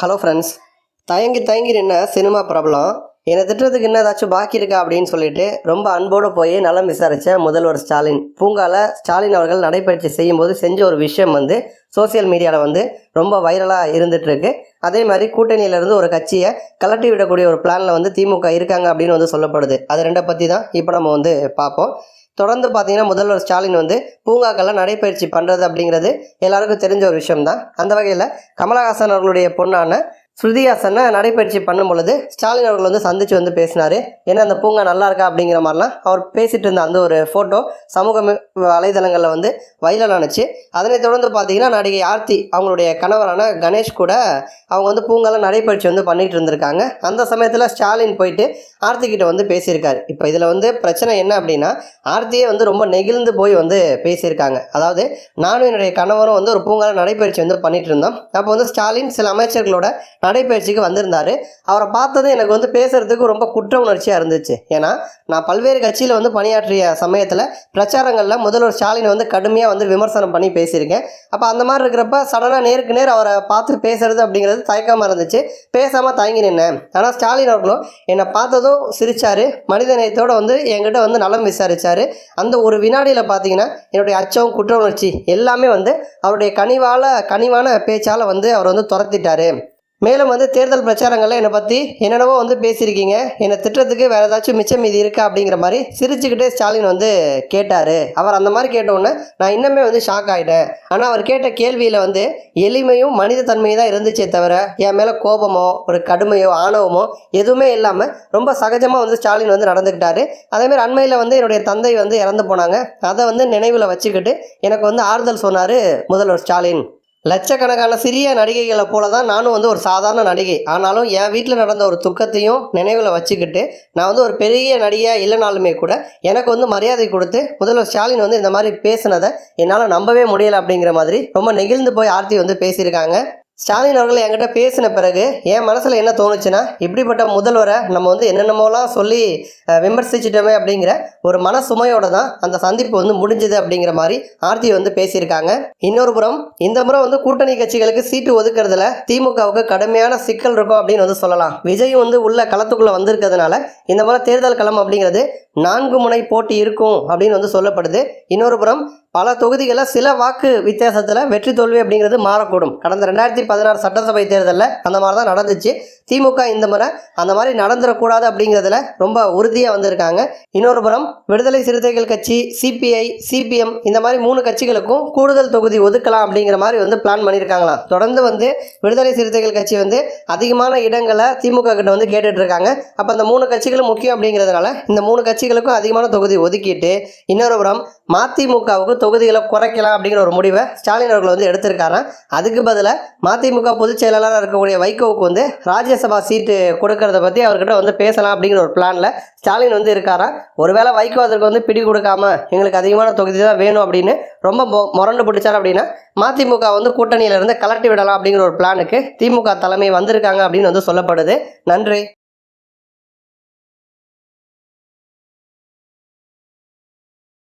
Hello friends தயங்கி தயங்கி என்ன சினிமா பிரபலம். என்னை திட்டுறதுக்கு என்ன ஏதாச்சும் பாக்கி இருக்கா அப்படின்னு சொல்லிட்டு ரொம்ப அன்போடு போய் நலம் விசாரித்த முதல்வர் ஸ்டாலின். பூங்கால ஸ்டாலின் அவர்கள் நடைபயிற்சி செய்யும்போது செஞ்ச ஒரு விஷயம் வந்து சோசியல் மீடியாவில் வந்து ரொம்ப வைரலாக இருந்துட்டு இருக்கு அதே மாதிரி கூட்டணியிலேருந்து ஒரு கட்சியை கலட்டி விடக்கூடிய ஒரு பிளானில் வந்து திமுக இருக்காங்க அப்படின்னு வந்து சொல்லப்படுது. அது ரெண்டை பற்றி தான் இப்போ நம்ம வந்து பார்ப்போம். தொடர்ந்து பார்த்தீங்கன்னா முதல்வர் ஸ்டாலின் வந்து பூங்காக்கள்லாம் நடைபயிற்சி பண்ணுறது அப்படிங்கிறது எல்லாருக்கும் தெரிஞ்ச ஒரு விஷயம்தான் அந்த வகையில் கமலஹாசன் அவர்களுடைய பொண்ணான ஸ்ருதிஹாசனை நடைப்பயிற்சி பண்ணும் பொழுது ஸ்டாலின் அவர்கள் வந்து சந்திச்சு வந்து பேசினார். ஏன்னா அந்த பூங்கா நல்லா இருக்கா அப்படிங்கிற மாதிரிலாம் அவர் பேசிட்டு இருந்த அந்த ஒரு ஃபோட்டோ சமூக வலைதளங்களில் வந்து வைரல் ஆனிச்சு. அதனை தொடர்ந்து பார்த்தீங்கன்னா நடிகை ஆர்த்தி அவங்களுடைய கணவரான கணேஷ் கூட அவங்க வந்து பூங்கால நடைப்பயிற்சி வந்து பண்ணிட்டு இருந்திருக்காங்க. அந்த சமயத்தில் ஸ்டாலின் போயிட்டு ஆர்த்தி கிட்ட வந்து பேசியிருக்காரு. இப்போ இதில் வந்து பிரச்சனை என்ன அப்படின்னா ஆர்த்தியே வந்து ரொம்ப நெகிழ்ந்து போய் வந்து பேசியிருக்காங்க. அதாவது நானும் என்னுடைய கணவரும் வந்து ஒரு பூங்கால நடைப்பயிற்சி வந்து பண்ணிட்டு இருந்தோம். அப்போ வந்து ஸ்டாலின் சில அமைச்சர்களோட நடைப்பயிற்சிக்கு வந்திருந்தார். அவரை பார்த்ததும் எனக்கு வந்து பேசுகிறதுக்கு ரொம்ப குற்ற உணர்ச்சியாக இருந்துச்சு. ஏன்னா நான் பல்வேறு கட்சியில் வந்து பணியாற்றிய சமயத்தில் பிரச்சாரங்களில் முதல்வர் ஸ்டாலினை வந்து கடுமையாக வந்து விமர்சனம் பண்ணி பேசியிருக்கேன். அப்போ அந்த மாதிரி இருக்கிறப்ப சடனாக நேருக்கு நேர் அவரை பார்த்து பேசுறது அப்படிங்கிறது தயக்கமாக இருந்துச்சு. பேசாமல் தயங்கி நின்னேன். ஆனால் ஸ்டாலின் அவர்களும் என்னை பார்த்ததும் சிரித்தார் மனித நேயத்தோடு வந்து என்கிட்ட வந்து நலம் விசாரித்தார் அந்த ஒரு வினாடியில் பார்த்தீங்கன்னா என்னுடைய அச்சம் குற்ற உணர்ச்சி எல்லாமே வந்து அவருடைய கனிவால கனிவான பேச்சால் வந்து அவர் வந்து துரத்திட்டாரு. மேலும் வந்து தேர்தல் பிரச்சாரங்களில் என்னை பற்றி என்னென்னவோ வந்து பேசியிருக்கீங்க. என்னை திட்டத்துக்கு வேறு ஏதாச்சும் மிச்சம் மீதி இருக்கா அப்படிங்கிற மாதிரி சிரிச்சுக்கிட்டே ஸ்டாலின் வந்து கேட்டார். அவர் அந்த மாதிரி கேட்டவுடனே நான் இன்னுமே வந்து ஷாக் ஆகிட்டேன் ஆனால் அவர் கேட்ட கேள்வியில் வந்து எளிமையும் மனித தன்மையும் தான் இருந்துச்சே தவிர என் மேலே கோபமோ ஒரு கடுமையோ ஆணவமோ எதுவுமே இல்லாமல் ரொம்ப சகஜமாக வந்து ஸ்டாலின் வந்து நடந்துக்கிட்டாரு. அதேமாதிரி அண்மையில் வந்து என்னுடைய தந்தை வந்து இறந்து போனாங்க. அதை வந்து நினைவில் வச்சுக்கிட்டு எனக்கு வந்து ஆறுதல் சொன்னார் முதல்வர் ஸ்டாலின். லட்சக்கணக்கான சிறிய நடிகைகளை போல தான் நானும் வந்து ஒரு சாதாரண நடிகை. ஆனாலும் என் வீட்டில் நடந்த ஒரு துக்கத்தையும் நினைவில் வச்சுக்கிட்டு நான் வந்து ஒரு பெரிய நடிகையாக இல்லைனாலுமே கூட எனக்கு வந்து மரியாதை கொடுத்து முதல்வர் ஸ்டாலின் வந்து இந்த மாதிரி பேசினதை என்னால் நம்பவே முடியலை அப்படிங்கிற மாதிரி ரொம்ப நெகிழ்ந்து போய் ஆர்த்தி வந்து பேசியிருக்காங்க. ஸ்டாலின் அவர்கள் என்கிட்ட பேசின பிறகு என் மனசில் என்ன தோணுச்சுன்னா இப்படிப்பட்ட முதல்வரை நம்ம வந்து என்னென்னமோலாம் சொல்லி விமர்சிச்சிட்டோமே அப்படிங்கிற ஒரு மன சுமையோட தான் அந்த சந்திப்பு வந்து முடிஞ்சுது அப்படிங்கிற மாதிரி ஆர்த்தி வந்து பேசியிருக்காங்க. இன்னொரு புறம் இந்த முறை வந்து கூட்டணி கட்சிகளுக்கு சீட்டு ஒதுக்குறதுல திமுகவுக்கு கடுமையான சிக்கல் இருக்கும் அப்படின்னு வந்து சொல்லலாம். விஜய் வந்து உள்ள களத்துக்குள்ளே வந்திருக்கிறதுனால இந்த முறை தேர்தல் களம் அப்படிங்கிறது நான்கு முனை போட்டி இருக்கும் அப்படின்னு வந்து சொல்லப்படுது. இன்னொரு புறம் பல தொகுதிகளில் சில வாக்கு வித்தியாசத்தில் வெற்றி தோல்வி அப்படிங்கிறது மாறக்கூடும். கடந்த ரெண்டாயிரத்தி பதினாறு சட்டசபை தேர்தலில் அந்த மாதிரி தான் நடந்துச்சு. திமுக இந்த முறை அந்த மாதிரி நடந்துடக்கூடாது அப்படிங்கிறதுல ரொம்ப உறுதியாக வந்திருக்காங்க. இன்னொரு புறம் விடுதலை சிறுத்தைகள் கட்சி சிபிஐ சிபிஎம் இந்த மாதிரி மூணு கட்சிகளுக்கும் கூடுதல் தொகுதி ஒதுக்கலாம் அப்படிங்கிற மாதிரி வந்து பிளான் பண்ணியிருக்காங்களாம் தொடர்ந்து வந்து விடுதலை சிறுத்தைகள் கட்சி வந்து அதிகமான இடங்களை திமுக கிட்ட வந்து கேட்டுட்டு இருக்காங்க அப்போ அந்த மூணு கட்சிகளும் முக்கியம் அப்படிங்கிறதுனால இந்த மூணு கட்சிகளுக்கும் அதிகமான தொகுதி ஒதுக்கிட்டு இன்னொரு புறம் மதிமுகவுக்கு தொகுதிகளை குறைக்கலாம் அப்படிங்கிற ஒரு முடிவை ஸ்டாலின் அவர்கள் வந்து எடுத்திருக்காராம். அதுக்கு பதிலாக மதிமுக பொதுச் செயலாளராக இருக்கக்கூடிய வைகோவுக்கு வந்து ராஜ்யசபா சீட்டு கொடுக்கறத பற்றி அவர்கிட்ட வந்து பேசலாம் அப்படிங்கிற ஒரு பிளானில் ஸ்டாலின் வந்து இருக்காராம் ஒருவேளை வைகோ அதற்கு வந்து பிடி கொடுக்காம எங்களுக்கு அதிகமான தொகுதி தான் வேணும் அப்படின்னு ரொம்ப மொ- முரண்டு பிடிச்சார் அப்படின்னா மதிமுக வந்து கூட்டணியிலிருந்து கலட்டி விடலாம் அப்படிங்கிற ஒரு பிளானுக்கு திமுக தலைமை வந்திருக்காங்க அப்படின்னு வந்து சொல்லப்படுது. நன்றி.